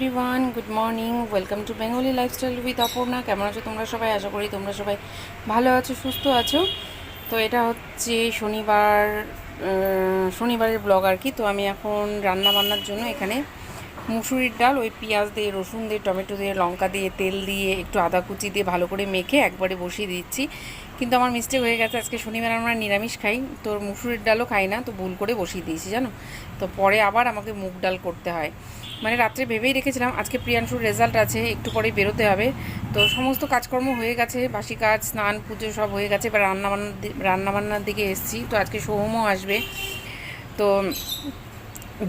Everyone good morning welcome to Bengali lifestyle with Aparna কেমন আছো তোমরা সবাই? আশা করি তোমরা সবাই ভালো আছো, সুস্থ আছো। তো এটা হচ্ছে শনিবার শনিবারের ব্লগ আর কি। তো আমি এখন রান্না বান্নার জন্য এখানে মুসুরির ডাল, ওই পেঁয়াজ দিয়ে, রসুন দিয়ে, টমেটো দিয়ে, লঙ্কা দিয়ে, তেল দিয়ে, একটু আদা কুচি দিয়ে ভালো করে মেখে একবারে বসিয়ে দিচ্ছি। কিন্তু আমার মিস্টেক হয়ে গেছে, আজকে শনিবার আমরা নিরামিষ খাই তো মুসুরির ডালও খাই না, তো ভুল করে বসিয়ে দিয়েছি, জানো? তো পরে আবার আমাকে মুগ ডাল করতে হয়। মানে রাত্রে ভেবেই রেখেছিলাম, আজকে প্রিয়াংশুর রেজাল্ট আছে, একটু পরেই বেরোতে হবে। তো সমস্ত কাজকর্ম হয়ে গেছে, বাসি কাজ, স্নান, পুজো সব হয়ে গেছে, এবার রান্নাবান্নার রান্নাবান্নার দিকে এসেছি, তো আজকে সোহমও আসবে। তো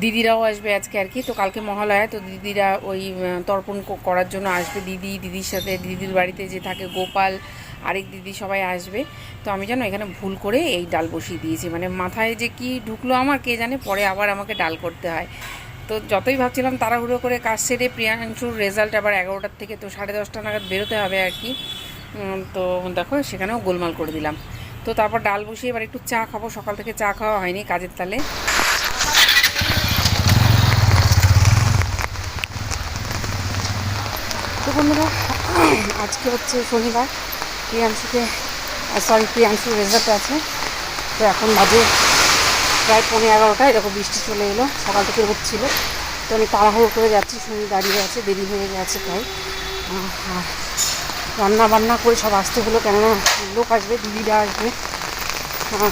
দিদিরাও আসবে আজকে আর কি, তো কালকে মহালয়া, তো দিদিরা ওই তর্পণ করার জন্য আসবে। দিদি, দিদির সাথে, দিদির বাড়িতে যে থাকে গোপাল, আরেক দিদি সবাই আসবে। তো আমি জানো এখানে ভুল করে এই ডাল বসিয়ে দিয়েছি। মানে মাথায় যে কি ঢুকলো আমার, কে জানে? পরে আবার আমাকে ডাল করতে হয়। তো যতই ভাবছিলাম তাড়াহুড়ো করে কাজ সেরে প্রিয়াংশুর রেজাল্ট আবার এগারোটার থেকে তো সাড়ে দশটা নাগাদ বেরোতে হবে আর কি। তো দেখো, সেখানেও গোলমাল করে দিলাম। তো তারপর ডাল বসিয়ে এবার একটু চা খাব। সকাল থেকে চা খাওয়া হয়নি কাজের তালে। তো বন্ধুরা, আজকে হচ্ছে শনিবার। প্রিয়াংশুকে সরি প্রিয়াংশুর রেজাল্ট আছে। তো এখন বাজে প্রায় পনেরো এগারোটা এরকম বৃষ্টি চলে এলো, সকাল থেকে রোদ ছিল। তো আমি তাড়াহুড়ো করে যাচ্ছি, শুনি দাঁড়িয়ে আছে, দেরি হয়ে গেছে আর রান্না বান্না করে সব আসতে হলো কেননা লোক আসবে, দিদিরা আসবে।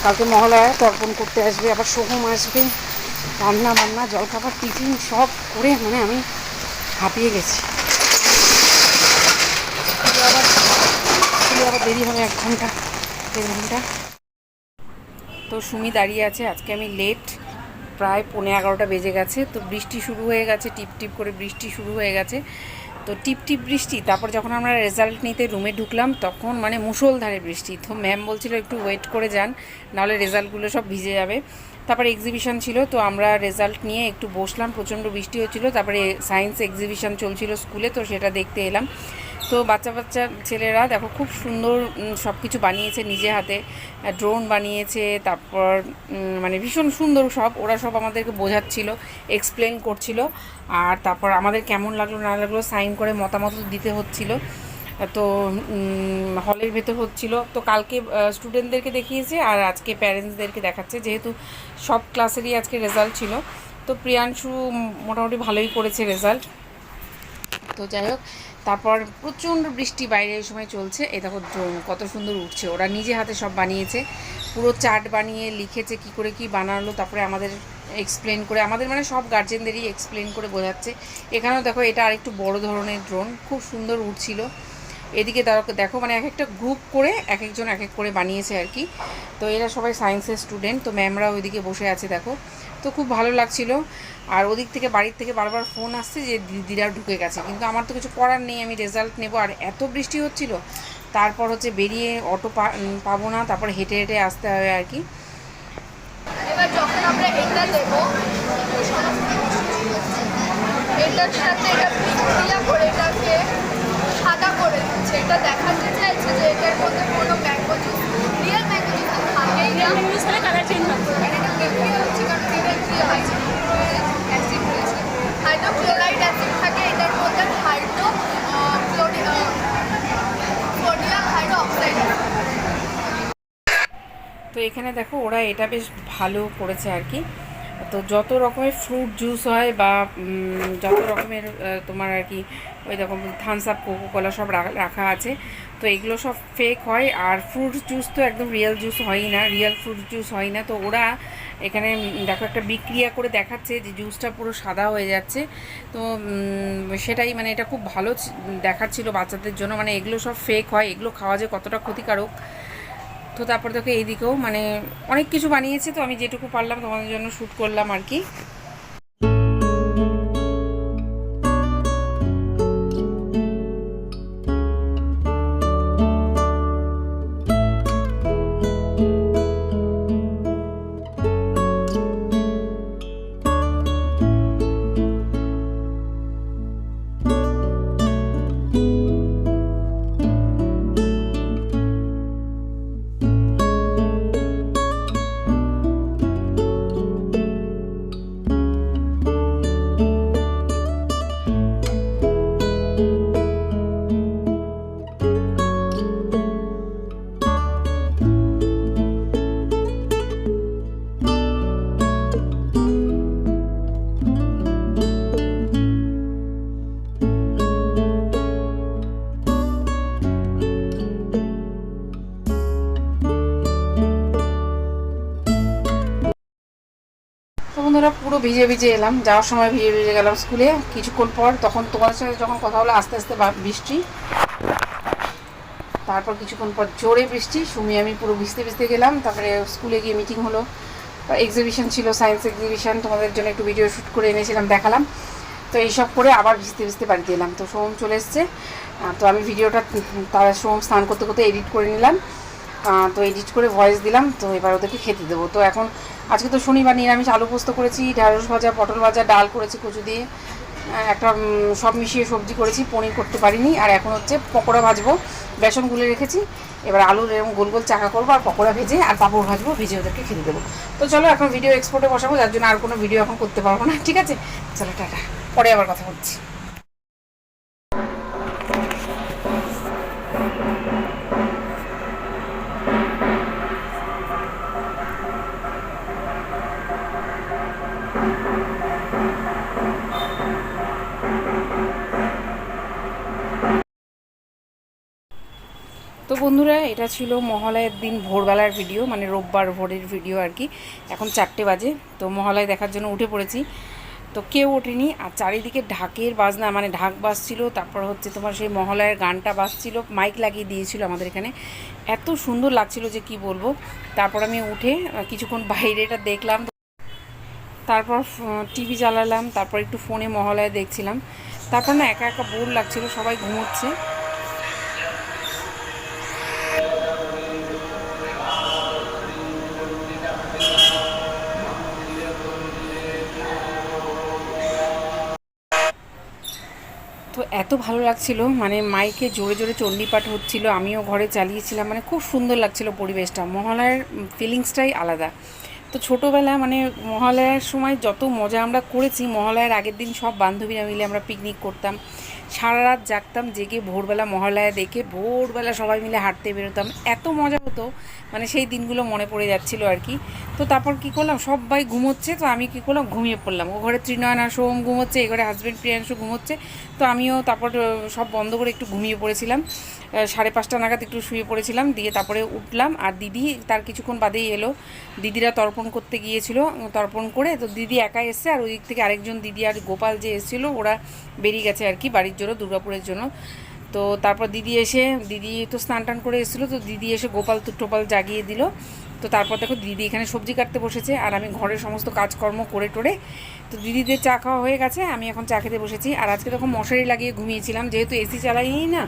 কালকে মহালয়ায় তর্পণ করতে আসবে, আবার সোহম আসবে। রান্না বান্না জলখাবার, টিফিন সব করে মানে আমি হাঁপিয়ে গেছি স্কুলে আবার আবার দেরি হবে এক ঘণ্টা, দেড় ঘণ্টা। তো সুমি দাঁড়িয়ে আছে, আজকে আমি লেট প্রায় পৌনে এগারোটা বেজে গেছে। তো বৃষ্টি শুরু হয়ে গেছে, টিপ টিপ করে বৃষ্টি শুরু হয়ে গেছে। তো টিপ টিপ বৃষ্টি, তারপর যখন আমরা রেজাল্ট নিতে রুমে ঢুকলাম, তখন মানে মুষলধারে বৃষ্টি। তো ম্যাম বলছিল একটু ওয়েট করে যান, নাহলে রেজাল্টগুলো সব ভিজে যাবে। তারপরে এক্সিবিশন ছিল, তো আমরা রেজাল্ট নিয়ে একটু বসলাম, প্রচণ্ড বৃষ্টি হচ্ছিল। তারপরে সায়েন্স এক্সিবিশন চলছিল স্কুলে তো সেটা দেখতে এলাম। তো বাচ্চা বাচ্চা ছেলেরা দেখো খুব সুন্দর সব কিছু বানিয়েছে নিজে হাতে। ড্রোন বানিয়েছে, তারপর মানে ভীষণ সুন্দর সব, ওরা সব আমাদেরকে বোঝাচ্ছিল এক্সপ্লেন করছিল। আর তারপর আমাদের কেমন লাগল, না লাগল সাইন করে মতামত দিতে হচ্ছিল। তো হলের ভেতর হচ্ছিল। তো কালকে স্টুডেন্টদেরকে দেখিয়েছে আর আজকে প্যারেন্টসদেরকে দেখাচ্ছে। যেহেতু সব ক্লাসেরই আজকে রেজাল্ট ছিল। তো প্রিয়াংশু মোটামুটি ভালোই করেছে রেজাল্ট তো যাই হোক তারপর প্রচণ্ড বৃষ্টি বাইরে এই সময় চলছে। এই দেখো ড্রোন কত সুন্দর উঠছে। ওরা নিজে হাতে সব বানিয়েছে। পুরো চার্ট বানিয়ে লিখেছে কি করে কি বানালো, তারপরে আমাদের এক্সপ্লেন করে, আমাদের মানে সব গার্জেনদেরই এক্সপ্লেন করে বোঝাচ্ছে। এখানেও দেখো এটা আরেকটু বড় ধরনের ড্রোন খুব সুন্দর উঠছিল। এদিকে দেখো মানে এক একটা গ্রুপ করে এক একজন এক এক করে বানিয়েছে আর কি। তো এরা সবাই সায়েন্সের স্টুডেন্ট তো ম্যামরা ওইদিকে বসে আছে, দেখো। তো খুব ভালো লাগছিল। আর ওদিক থেকে বাড়ির থেকে বারবার ফোন আসছে যে দিদিরা ঢুকে গেছে। কিন্তু আমার তো কিছু করার নেই, আমি রেজাল্ট নেব। আর এত বৃষ্টি হচ্ছিল, তারপর হচ্ছে বেরিয়ে অটো পাবো না, তারপর হেঁটে হেঁটে আসতে হবে আর কি। এবার যখন আমরা সাদা করে দিচ্ছে। এটা দেখাতে চাইছে যে এটার মধ্যে কোনো mango juice real mango juice থাকেই না ইউজ হলে কালার চেঞ্জ হবে আর এটা বিক্রিয়া হচ্ছে কারণ এটা কি অ্যাসিড রয়েছে হাইড্রোক্লোরাইড অ্যাসিড থাকে এটার মধ্যে হাইড্রো সোডিয়াম হাইড্রো অক্সাইড তো এখানে দেখো ওরা এটা বেশ ভালো করেছে আর কি। তো যত রকমের ফ্রুট জুস হয় বা যত রকমের তোমার আর কি ওই রকম থামস আপ কোকো কলা সব রাখা আছে। তো এগুলো সব ফেক হয় আর ফ্রুট জুস তো একদম রিয়েল জুস হয়ই না রিয়েল ফ্রুট জুস হয় না। তো ওরা এখানে দেখো একটা বিক্রিয়া করে দেখাচ্ছে যে জুসটা পুরো সাদা হয়ে যাচ্ছে। তো সেটাই মানে এটা খুব ভালো দেখাচ্ছিল বাচ্চাদের জন্য। মানে এগুলো সব ফেক হয়, এগুলো খাওয়া যে কতটা ক্ষতিকারক তো তারপর দেখো এইদিকেও মানে অনেক কিছু বানিয়েছে, তো আমি যেটুকু পারলাম তোমাদের জন্য শ্যুট করলাম আর কি। ভিজে ভিজে এলাম। যাওয়ার সময় ভিজে ভিজে গেলাম স্কুলে। কিছুক্ষণ পর তখন তোমার সাথে যখন কথা হলো, আস্তে আস্তে বৃষ্টি। তারপর কিছুক্ষণ পর জোরে বৃষ্টি। সুমি, আমি পুরো ভিজতে ভিজতে গেলাম। তারপরে স্কুলে গিয়ে মিটিং হলো। এক্সিবিশন ছিল সায়েন্স এক্সিবিশন তোমাদের জন্য একটু ভিডিও শ্যুট করে এনেছিলাম, দেখালাম। তো এইসব করে আবার ভিজতে ভিজতে বাড়িতে এলাম। তো সোম চলে এসছে। তো আমি ভিডিওটা তার সোম স্নান করতে করতে এডিট করে নিলাম। তো এডিট করে ভয়েস দিলাম। তো এবার ওদেরকে খেতে দেবো। তো এখন আজকে তো শনিবার নিরামিষ আলু পোস্ত করেছি, ঢ্যাঁড়স ভাজা, পটল ভাজা, ডাল করেছি, কচু দিয়ে। একটা সব মিশিয়ে সবজি করেছি, পনির করতে পারিনি। আর এখন হচ্ছে পকোড়া ভাজবো, বেসন গুলে রেখেছি। এবার আলুর এরকম গোল গোল চাকা করব আর পকোড়া ভেজে আর পাঁপড় ভাজবো, ভেজে ওদেরকে খেতে দেবো। তো চলো, এখন ভিডিও এক্সপোর্টে বসাবো, যার জন্য আর কোনো ভিডিও এখন করতে পারব না। ঠিক আছে? চলো, টাটা। পরে আবার কথা বলছি। বন্ধুরা, এটা ছিল মহালয়ের দিন ভোরবেলার ভিডিও মানে রোববার ভোরের ভিডিও আর কি। এখন চারটে বাজে, তো মহালয় দেখার জন্য উঠে পড়েছি। তো কেউ ওঠেনি, আর চারিদিকে ঢাকের বাজনা মানে ঢাক বাজছিল, তারপর হচ্ছে তোমার সেই মহালয়ের গানটা বাজছিল মাইক লাগিয়ে দিয়েছিল আমাদের এখানে। এত সুন্দর লাগছিল যে কি বলব। তারপর আমি উঠে কিছুক্ষণ বাইরেটা দেখলাম। তারপর টিভি চালালাম তারপর একটু ফোনে মহালয়া দেখছিলাম। তারপর না একা একা বোর লাগছিল, সবাই ঘুমোচ্ছে। এত ভালো লাগছিল মানে মাইকে জোরে জোরে চণ্ডীপাঠ হচ্ছিল, আমিও ঘরে চালিয়েছিলাম মানে খুব সুন্দর লাগছিল পরিবেশটা, মহালয়ার ফিলিংসটাই আলাদা। তো ছোটোবেলা মানে মহালয়ার সময় যত মজা আমরা করেছি, মহালয়ার আগের দিন সব বান্ধবীরা মিলে আমরা পিকনিক করতাম। সারা রাত জাগতাম, জেগে ভোরবেলা মহালয়া দেখে ভোরবেলা সবাই মিলে হাঁটতে বেরোতাম। এত মজা হতো মানে সেই দিনগুলো মনে পড়ে যাচ্ছিল আর কি। তো তারপর কি করলাম, সবাই ঘুমোচ্ছে, তো আমি কি করলাম, ঘুমিয়ে পড়লাম। ও ঘরে ত্রিনয়ন সোম ঘুমোচ্ছে এই ঘরে হাজব্যান্ড প্রিয়াংশু ঘুমোচ্ছে, তো আমিও তারপর সব বন্ধ করে একটু ঘুমিয়ে পড়েছিলাম। সাড়ে পাঁচটা নাগাদ একটু শুয়ে পড়েছিলাম, দিয়ে তারপরে উঠলাম। আর দিদি তার কিছুক্ষণ বাদেই এলো। দিদিরা তর্পণ করতে গিয়েছিল তর্পণ করে, তো দিদি একা এসছে, আর ওই দিক থেকে আরেকজন দিদি আর গোপাল যে এসেছিল, ওরা বেরিয়ে গেছে আর কি বাড়ির জন্য, দুর্গাপুরের জন্য। তো তারপর দিদি এসে, দিদি তো স্নান টান করে এসেছিল, তো দিদি এসে গোপাল টোপাল জাগিয়ে দিল। তো তারপর দেখো দিদি এখানে সবজি কাটতে বসেছে, আর আমি ঘরের সমস্ত কাজকর্ম করে টোরে। তো দিদিদের চা খাওয়া হয়ে গেছে, আমি এখন চা খেতে বসেছি। আর আজকে তখন মশারি লাগিয়ে ঘুমিয়েছিলাম, যেহেতু এসি চালাইনি না,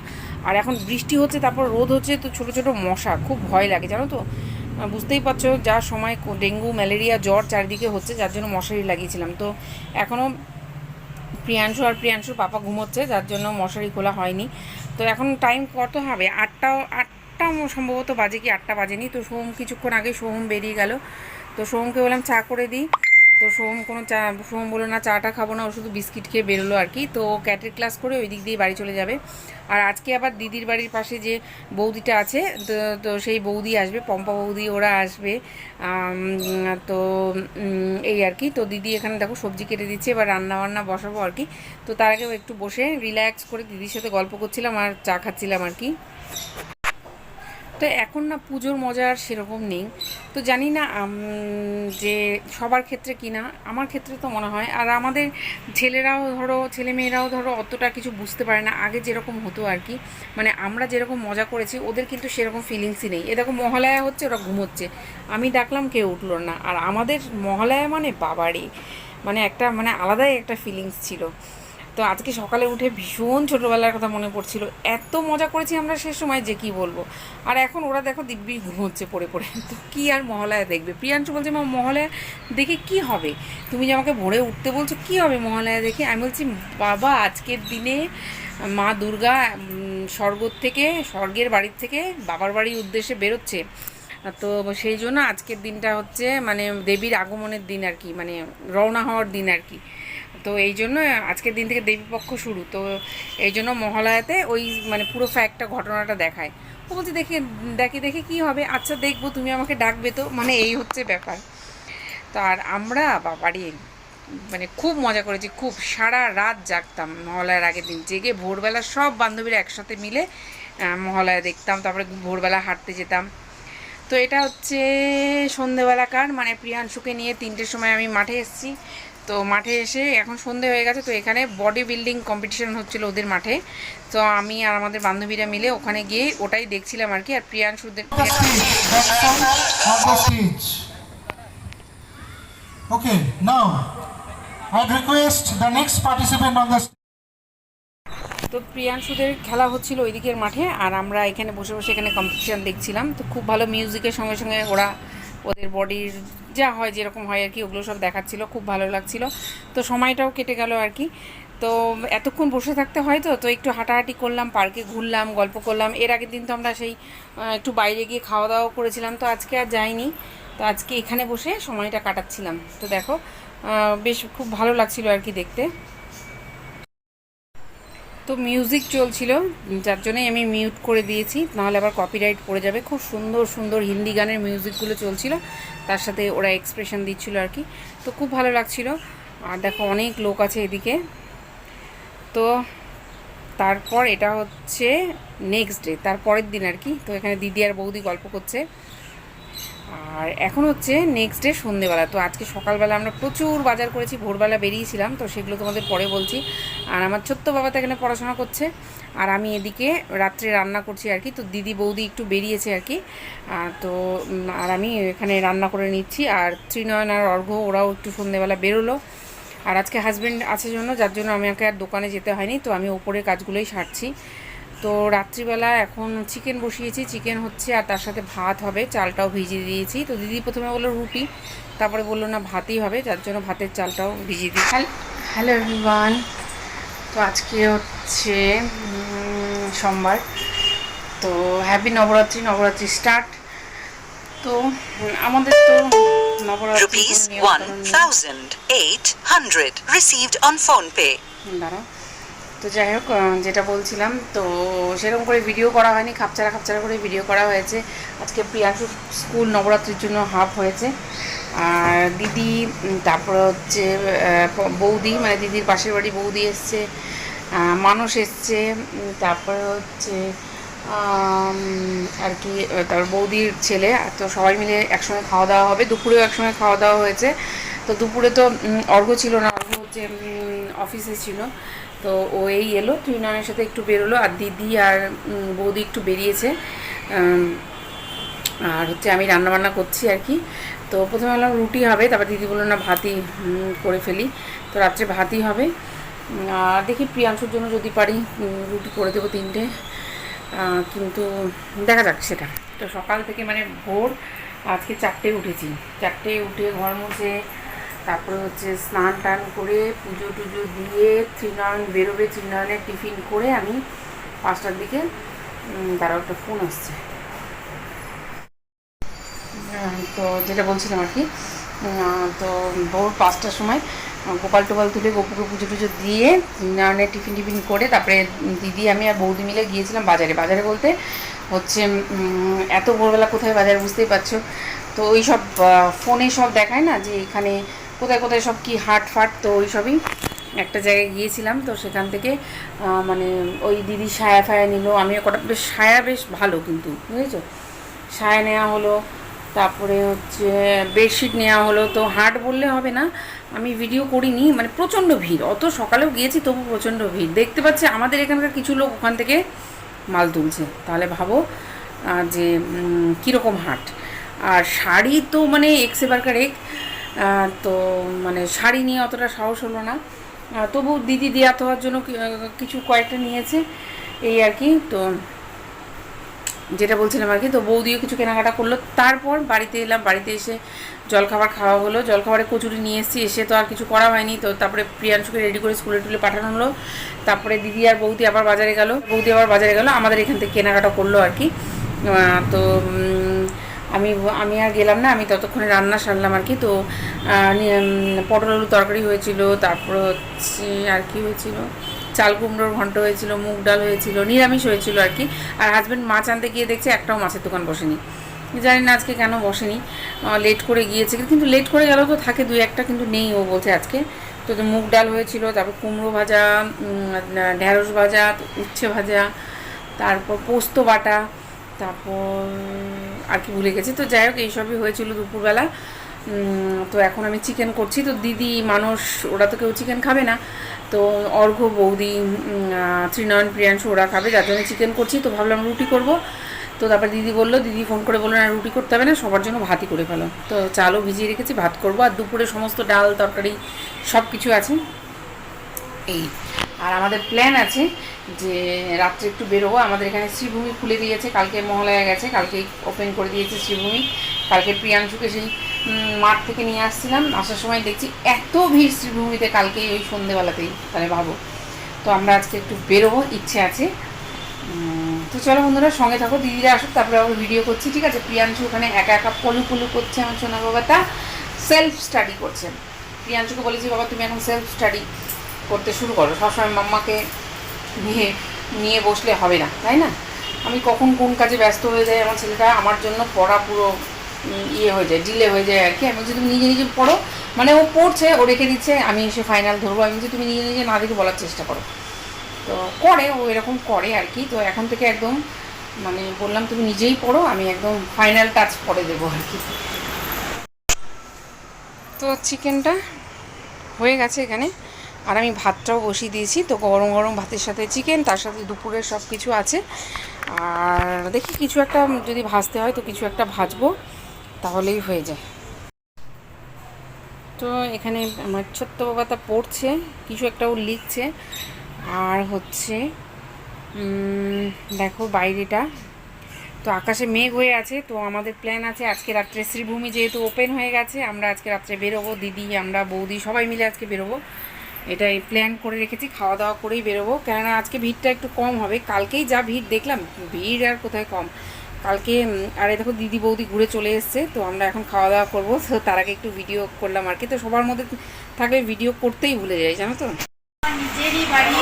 আর এখন বৃষ্টি হচ্ছে, তারপর রোদ হচ্ছে, তো ছোটো ছোটো মশা, খুব ভয় লাগে, জানো তো? বুঝতেই পারছ, যা সময় ডেঙ্গু, ম্যালেরিয়া, জ্বর চারিদিকে হচ্ছে, যার জন্য মশারি লাগিয়েছিলাম। তো এখনও প্রিয়াংশু আর প্রিয়াংশুর পাপা ঘুমোচ্ছে, যার জন্য মশারি খোলা হয়নি। তো এখন টাইম কত হবে? আটটা আটটা সম্ভবত বাজে কি? আটটা বাজেনি। তো সোম কিছুক্ষণ আগে সোহম বেরিয়ে গেল। তো সোমকে বললাম চা করে দিই। তো সোম কোনো চা, সোম বলল, না, চাটা খাব না, ও শুধু বিস্কিট খেয়ে বেরোলো আর কি। তো ক্যাটের ক্লাস করে ওই দিক দিয়ে বাড়ি চলে যাবে। আর আজকে আবার দিদির বাড়ির পাশে যে বৌদিটা আছে, তো তো সেই বৌদি আসবে, পম্পা বৌদি, ওরা আসবে। তো এই আর কি। তো দিদি এখানে দেখো সবজি কেটে দিচ্ছে, এবার রান্না বান্না বসাবো আর কি। তো তার আগেও একটু বসে রিল্যাক্স করে দিদির সাথে গল্প করছিলাম আর চা খাচ্ছিলাম আর কি। তো এখন না পুজোর মজা আর সেরকম নেই। তো জানি না যে সবার ক্ষেত্রে কি না, আমার ক্ষেত্রে তো মনে হয়। আর আমাদের ছেলেরাও ধরো, ছেলে মেয়েরাও ধরো অতটা কিছু বুঝতে পারে না। আগে যেরকম হতো আর কি মানে আমরা যেরকম মজা করেছি, ওদের কিন্তু সেরকম ফিলিংসই নেই। এ দেখো মহালয়া হচ্ছে, ওরা ঘুমোচ্ছে। আমি ডাকলাম কেউ উঠল না। আর আমাদের মহালয়া মানে বাবারে মানে একটা মানে আলাদাই একটা ফিলিংস ছিল। তো আজকে সকালে উঠে ভীষণ ছোটোবেলার কথা মনে পড়ছিল। এত মজা করেছি আমরা সে সময় যে কি বলব? আর এখন ওরা দেখো দিব্যি ঘুমোচ্ছে পড়ে পড়ে। তো কী আর মহালয়া দেখবে? প্রিয়াংশু বলছে, মা, মহালয়া দেখে কি হবে? তুমি যে আমাকে ভোরে উঠতে বলছো, কি হবে মহালয়া দেখে? আমি বলছি, বাবা, আজকের দিনে মা দুর্গা স্বর্গ থেকে, স্বর্গের বাড়ির থেকে বাবার বাড়ির উদ্দেশ্যে বেরোচ্ছে। তো সেই জন্য আজকের দিনটা হচ্ছে মানে দেবীর আগমনের দিন আর কি মানে রওনা হওয়ার দিন আর কি। তো এই জন্য আজকের দিন থেকে দেবীপক্ষ শুরু। তো এই জন্য মহালয়াতে ওই মানে পুরো ফ্যাক্টটা ঘটনাটা দেখায়। ও বলছে, দেখে দেখে দেখে কি হবে। আচ্ছা দেখব, তুমি আমাকে ডাকবে তো। মানে এই হচ্ছে ব্যাপার। তো আর আমরা, বাবারে মানে খুব মজা করেছি, খুব সারা রাত জাগতাম মহালয়ার আগের দিন। জেগে ভোরবেলা সব বান্ধবীরা একসাথে মিলে মহালয়া দেখতাম, তারপরে ভোরবেলা হাঁটতে যেতাম। তো এটা হচ্ছে সন্ধেবেলাকার মানে প্রিয়াংশুকে নিয়ে তিনটের সময় আমি মাঠে এসেছি। তো মাঠে এসে এখন সন্ধে হয়ে গেছে তো এখানে বডি বিল্ডিং কম্পিটিশন হচ্ছিল ওদের মাঠে তো আমি আর আমাদের বান্ধবীরা মিলে ওখানে গিয়ে ওটাই দেখছিলাম আর কি আর প্রিয়াংশুদের stage. তো প্রিয়াংশুদের খেলা হচ্ছিল ওই দিকের মাঠে আর আমরা এখানে বসে বসে এখানে কম্পিটিশান দেখছিলাম তো খুব ভালো মিউজিকের সঙ্গে সঙ্গে ওরা ওদের বডির যা হয় যেরকম হয় আর কি, ওগুলো সব দেখাচ্ছিলো, খুব ভালো লাগছিল। তো সময়টাও কেটে গেল আর কি। তো এতক্ষণ বসে থাকতে হয় তো তো একটু হাঁটাহাঁটি করলাম, পার্কে ঘুরলাম, গল্প করলাম। এর আগের দিন তো আমরা সেই একটু বাইরে গিয়ে খাওয়া দাওয়া করেছিলাম, তো আজকে আর যাইনি। তো আজকে এখানে বসে সময়টা কাটাচ্ছিলাম। তো দেখো বেশ খুব ভালো লাগছিল আর কি দেখতে। তো মিউজিক চলছিল, যার জন্যই আমি মিউট করে দিয়েছি, নাহলে আবার কপিরাইট পড়ে যাবে। খুব সুন্দর সুন্দর হিন্দি গানের মিউজিকগুলো চলছিল, তার সাথে ওরা এক্সপ্রেশন দিচ্ছিল আর কি। তো খুব ভালো লাগছিল। আর দেখো অনেক লোক আছে এদিকে। তো তারপর এটা হচ্ছে নেক্সট ডে তার পরের দিন আর কি। তো এখানে দিদি আর বৌদি গল্প করছে। আর এখন হচ্ছে নেক্সট ডে সন্ধেবেলা। তো আজকে সকালবেলা আমরা প্রচুর বাজার করেছি, ভোরবেলা বেরিয়েছিলাম, তো সেগুলো তোমাদের পরে বলছি। আর আমার ছোট্ট বাবা তো এখানে পড়াশোনা করছে, আর আমি এদিকে রাত্রে রান্না করছি আর কি। তো দিদি বৌদি একটু বেরিয়েছে আর কি। তো আর আমি এখানে রান্না করে নিচ্ছি, আর ত্রিনয়ন আর অর্ঘ্য ওরাও একটু সন্ধেবেলা বেরোলো। আর আজকে হাজব্যান্ড আছে জন্য, যার জন্য আমাকে আর দোকানে যেতে হয়নি, তো আমি ওপরের কাজগুলোই সারছি। তো রাত্রিবেলা এখন চিকেন বসিয়েছি চিকেন হচ্ছে আর তার সাথে ভাত হবে চালটাও ভিজিয়ে দিয়েছি। তো দিদি প্রথমে বলল রুটি তারপরে বলল না ভাতই হবে যার জন্য ভাতের চালটাও ভিজিয়ে দিই হ্যালো এভরিওয়ান তো আজকে হচ্ছে সোমবার। তো হ্যাপি নবরাত্রি নবরাত্রি স্টার্ট। তো আমাদের তো নবরাত্রি Rupees কোনো নিয়ম-কানুন নেই। 1800 received on phone দাঁড়াও। তো যাই হোক যেটা বলছিলাম, তো সেরকম করে ভিডিও করা হয়নি খাপচারা খাপচারা করে ভিডিও করা হয়েছে। আজকে প্রিয়াংশু স্কুল নবরাত্রির জন্য হাফ হয়েছে। আর দিদি তারপর হচ্ছে বৌদি মানে দিদির পাশের বাড়ি বৌদি এসছে মানুষ এসছে তারপরে হচ্ছে আর কি তারপর বৌদির ছেলে তো সবাই মিলে একসঙ্গে খাওয়া দাওয়া হবে। দুপুরেও একসঙ্গে খাওয়া দাওয়া হয়েছে। তো দুপুরে তো অর্ঘ ছিল না অর্ঘ হচ্ছে অফিসে ছিল। তো ও এই এলো ত্রিনয়নের সাথে একটু বেরোলো, আর দিদি আর বৌদি একটু বেরিয়েছে। আর হচ্ছে আমি রান্নাবান্না করছি আর কি। তো প্রথমে বললাম রুটি হবে, তারপর দিদি বলল, না, ভাতই করে ফেলি। তো রাত্রে ভাতই হবে। আর দেখি প্রিয়াংশুর জন্য যদি পারি রুটি করে দেবো তিনটে। কিন্তু দেখা যাক সেটা। তো সকাল থেকে মানে ভোর আজকে চারটে উঠেছি। চারটে উঠে ঘর মুছে তারপরে হচ্ছে স্নান টান করে পুজো টুজো দিয়ে ত্রিনয়ন বেরোবে ত্রিনয়নের টিফিন করে আমি পাঁচটার দিকে তারা একটা ফোন আসছে। তো যেটা বলছিলাম আর কি তো ভোর পাঁচটার সময় গোপাল টোপাল তুলে গোপুকে পুজো টুজো দিয়ে নানের টিফিন টিফিন করে তারপরে দিদি, আমি আর বৌদি মিলে গিয়েছিলাম বাজারে। বাজারে বলতে হচ্ছে এত ভোরবেলা কোথায় বাজার বুঝতেই পারছ? তো ওই সব ফোনে সব দেখায় না যে এখানে কোথায় কোথায় সব কি হাট ফাট তো ওই সবই একটা জায়গায় গিয়েছিলাম তো সেখান থেকে মানে ওই দিদি সায়া ফায়া নিল আমিও কটা বেশ সায়া বেশ ভালো কিন্তু বুঝেছ? সায়া নেওয়া হলো তারপরে হচ্ছে বেডশিট নেওয়া হলো তো হাট বললে হবে না আমি ভিডিও করিনি মানে প্রচণ্ড ভিড় অত সকালেও গিয়েছি তবু প্রচণ্ড ভিড় দেখতে পাচ্ছি আমাদের এখানকার কিছু লোক ওখান থেকে মাল তুলছে তাহলে ভাবো যে কীরকম হাট আর শাড়ি তো মানে এক্স এবারকার এক আহ, তো মানে শাড়ি নিয়ে অতটা সাহস হলো না। তবু দিদি দেওয়া হওয়ার জন্য কিছু কয়েকটা নিয়েছে, এই আর কি। তো যেটা বলছিলাম আর কি, তো বৌদিও কিছু কেনাকাটা করল। তারপর বাড়িতে এলাম, বাড়িতে এসে জলখাবার খাওয়া হলো। জলখাবারে কচুরি নিয়ে এসেছি, এসে তো আর কিছু করা হয়নি। তো তারপরে প্রিয়াংশুকে রেডি করে স্কুলে টুলে পাঠানো হলো। তারপরে দিদি আর বৌদি আবার বাজারে গেল। বৌদি আবার বাজারে গেল, আমাদের এখান থেকে কেনাকাটা করল আর কি। তো আমি আমি আর গেলাম না, আমি ততক্ষণে রান্না সারলাম আর কি। তো পটল আলু তরকারি হয়েছিল, তারপর হচ্ছে আর কি হয়েছিল? চাল কুমড়োর ঘন্ট হয়েছিল, মুগ ডাল হয়েছিল, নিরামিষ হয়েছিল আর কি। আর হাজব্যান্ড মাছ আনতে গিয়ে দেখছে একটাও মাছের দোকান বসেনি। জানি না আজকে কেন বসেনি। লেট করে গিয়েছে, কিন্তু লেট করে গেলেও তো থাকে, দুই একটা কিন্তু নেই ও বলছে আজকে। তো মুগ ডাল হয়েছিল, তারপর কুমড়ো ভাজা ঢ্যাঁড়স ভাজা, উচ্ছে ভাজা, তারপর পোস্ত বাটা, তারপর আর কি ভুলে গেছি। তো যাই হোক এইসবই হয়েছিল দুপুরবেলা। তো এখন আমি চিকেন করছি। তো দিদি মানুষ ওরা তো কেউ চিকেন খাবে না। তো অর্ঘ্য বৌদি ত্রিনয়ন, প্রিয়াংশু, ওরা খাবে। যার জন্য চিকেন করছি। তো ভাবলাম রুটি করব। তো তারপর দিদি বলল, দিদি ফোন করে বলল, না, রুটি করতে হবে না। সবার জন্য ভাতই করে ফেলো। তো চালও ভিজিয়ে রেখেছি, ভাত করব। আর দুপুরে সমস্ত ডাল, তরকারি সব কিছু আছে। এই আর আমাদের প্ল্যান আছে যে রাত্রে একটু বেরোবো। আমাদের এখানে শ্রীভূমি খুলে দিয়েছে, কালকে মহালয়া গেছে কালকে ওপেন করে দিয়েছে শ্রীভূমি। কালকে প্রিয়াংশুকে সেই মাঠ থেকে নিয়ে আসছিলাম। আসার সময় দেখছি এত ভিড় শ্রীভূমিতে কালকে ওই সন্ধেবেলাতেই, তাহলে ভাবো। তো আমরা আজকে একটু বেরোবো, ইচ্ছে আছে। তো চলো বন্ধুরা, সঙ্গে থাকো, দিদিরা আসুক, তারপরে আবার ভিডিও করছি, ঠিক আছে? প্রিয়াংশু ওখানে একা একা পলু পলু করছে আমার সোনা বাবা তা সেলফ স্টাডি করছে। প্রিয়াংশুকে বলেছি, বাবা, তুমি এখন সেলফ স্টাডি করতে শুরু করো। সবসময় মাম্মাকে নিয়ে নিয়ে বসলে হবে না, তাই না? আমি কখন কোন কাজে ব্যস্ত হয়ে যাই আমার ছেলেটা, আমার জন্য পড়া পুরো ইয়ে হয়ে যায় ডিলে হয়ে যায় আর কি। আমি যদি তুমি নিজে নিজে পড়ো। মানে ও পড়ছে, ও রেখে দিচ্ছে, আমি এসে ফাইনাল ধরবো। আমি বলছি, তুমি নিজে নিজে না দেখে বলার চেষ্টা করো। তো করে, ও এরকম করে আর কি। তো এখন থেকে একদম মানে বললাম, তুমি নিজেই পড়ো, আমি একদম ফাইনাল টাচ পরে দেবো আর কি। তো চিকেনটা হয়ে গেছে এখানে। আর আমি ভাতটাও বসিয়ে দিয়েছি। তো গরম গরম ভাতের সাথে চিকেন তার সাথে দুপুরের সব কিছু আছে। আর দেখি কিছু একটা যদি ভাজতে হয় তো কিছু একটা ভাজবো, তাহলেই হয়ে যায়। তো এখানে আমার ছোট্ট বাবাটা পড়ছে, কিছু একটা ও লিখছে। আর হচ্ছে দেখো বাইরেটা। তো আকাশে মেঘ হয়ে আছে, তো আমাদের প্ল্যান আছে আজকে রাত্রে শ্রীভূমি যেহেতু ওপেন হয়ে গেছে, আমরা আজকে রাত্রে বেরোবো, দিদি, আমরা বৌদি সবাই মিলে আজকে বেরোবো। এটাই প্ল্যান করে রেখেছি খাওয়া দাওয়া করেই বেরোবো। কেননা আজকে ভিড়টা একটু কম হবে। কালকেই যা ভিড় দেখলাম ভিড় আর কোথায় কম? কালকে আর দেখো দিদি বৌদি ঘুরে চলে এসছে তো আমরা এখন খাওয়া দাওয়া করব। তো তার আগে একটু ভিডিও করলাম আর কি। তো সবার মধ্যে থাকলে ভিডিও করতেই ভুলে যাই জানো তো? নিজেরই বাড়ি।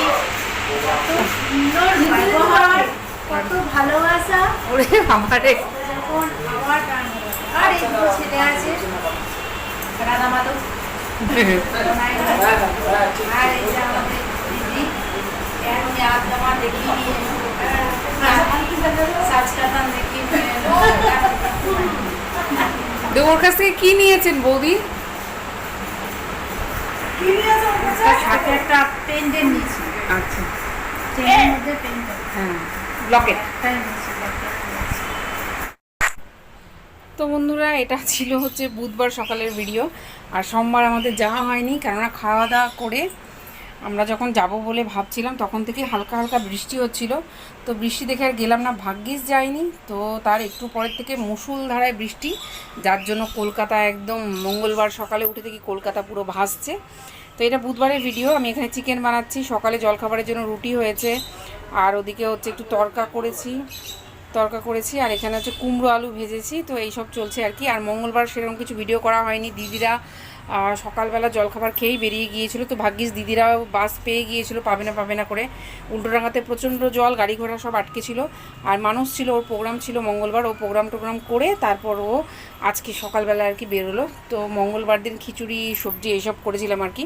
সুন্দর ব্যবহার কত ভালোবাসা। ওরে আমারে যখন আবার আর এই ছেলে আছে রাধা মাধব আর এই যে আমাদের দিদি এর উনি আজ জামা দেখিয়ে নিয়ে সাজ কাতান দেখিয়ে নিয়ে তো ওর কাছ থেকে কি নিয়েছেন বৌদি তার সাথে একটা পেন্ডেন্ট নিয়েছি আচ্ছা চেনের মধ্যে পেন্ডেন্ট হ্যাঁ ব্লকেট তো বন্ধুরা, এটা ছিল হচ্ছে বুধবার সকালের ভিডিও আর সোমবার আমাদের যাওয়া হয়নি, কেননা খাওয়া দাওয়া করে আমরা যখন যাব বলে ভাবছিলাম, তখন থেকে হালকা হালকা বৃষ্টি হচ্ছিল। তো বৃষ্টি দেখে আর গেলাম না, ভাগ্যিস যায়নি তো তার একটু পরের থেকে মুসুল ধারায় বৃষ্টি, যার জন্য কলকাতা একদম মঙ্গলবার সকালে উঠে থেকে কলকাতা পুরো ভাসছে। তো এটা বুধবারের ভিডিও আমি এখানে চিকেন বানাচ্ছি। সকালে জলখাবারের জন্য রুটি হয়েছে। আর ওদিকে হচ্ছে একটু তরকা করেছি। তরকা করেছি, আর এখানে হচ্ছে কুমড়ো আলু ভেজেছি, তো এইসব চলছে আর কি। আর মঙ্গলবার সেরকম কিছু ভিডিও করা হয়নি। দিদিরা সকালবেলা জলখাবার খেয়েই বেরিয়ে গিয়েছিল, তো ভাগ্যিস দিদিরাও বাস পেয়ে গিয়েছিল, পাবে না পাবে না করে। উল্টোডাঙ্গাতে প্রচণ্ড জল, গাড়ি ঘোড়া সব আটকে ছিল, আর মানুষ ছিল, ওর প্রোগ্রাম ছিল মঙ্গলবার, ও প্রোগ্রাম টোগ্রাম করে তারপর ও আজকে সকালবেলা আর কি বেরোলো। তো মঙ্গলবার দিন খিচুড়ি, সবজি, এইসব করেছিলাম আর কি।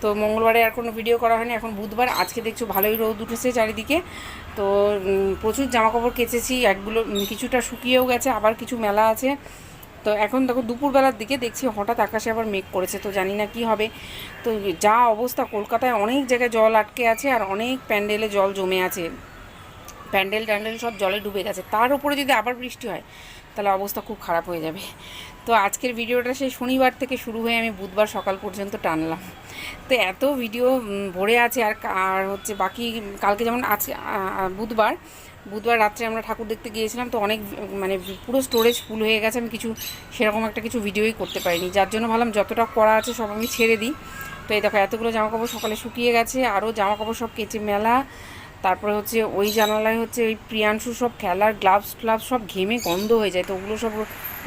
তো মঙ্গলবারে আর কোনো ভিডিও করা হয়নি, এখন বুধবার। আজকে দেখছ ভালোই রোদ উঠেছে চারিদিকে। তো প্রচুর জামা কাপড় কেচেছি, একগুলো কিছুটা শুকিয়েও গেছে, আবার কিছু মেলা আছে। তো এখন দেখো দুপুরবেলার দিকে দেখছি হঠাৎ আকাশে আবার মেঘ করেছে, তো জানি না কি হবে। তো যা অবস্থা, কলকাতায় অনেক জায়গায় জল আটকে আছে আর অনেক প্যান্ডেলে জল জমে আছে। প্যান্ডেল ট্যান্ডেল সব জলে ডুবে গেছে। তার উপরে যদি আবার বৃষ্টি হয়, তাহলে অবস্থা খুব খারাপ হয়ে যাবে। তো আজকের ভিডিওটা সেই শনিবার থেকে শুরু হয়ে আমি বুধবার সকাল পর্যন্ত টানলাম। তো এত ভিডিও ভরে আছে আর আর হচ্ছে বাকি কালকে যেমন আজকে বুধবার বুধবার রাত্রে আমরা ঠাকুর দেখতে গিয়েছিলাম, তো অনেক মানে পুরো স্টোরেজ ফুল হয়ে গেছে। আমি কিছু সেরকম একটা কিছু ভিডিওই করতে পারিনি। যার জন্য ভাবলাম যতটা করা আছে সব আমি ছেড়ে দিই। তো এই দেখো এতগুলো জামাকাপড় সকালে শুকিয়ে গেছে আরও জামাকাপড় সব কেচে মেলা। তারপরে হচ্ছে ওই জানালায় হচ্ছে ওই প্রিয়াংশু সব খেলার গ্লাভস গ্লাভস সব ঘেমে গন্ধ হয়ে যায়, তো ওগুলো সব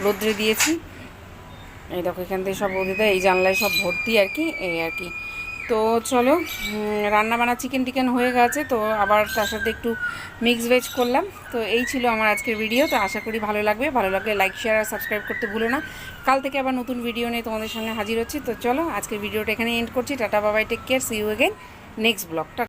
রোদ্রে দিয়েছি। এই দেখো, এখান থেকে সব রোদে দেয় এই জানলায় সব ভর্তি আর কি, এই আর কি। তো চলো রান্না বান্না চিকেন টিকেন হয়ে গেছে, তো আবার তার সাথে একটু মিক্স ভেজ করলাম। তো এই ছিল আমার আজকের ভিডিও তো আশা করি ভালো লাগবে। ভালো লাগলে লাইক শেয়ার আর সাবস্ক্রাইব করতে ভুলো না। কাল থেকে আবার নতুন ভিডিও নিয়ে তোমাদের সঙ্গে হাজির হচ্ছি। তো চলো, আজকের ভিডিওটা এখানে এন্ড করছি। টাটা বাবাই take care see you again next ব্লগটা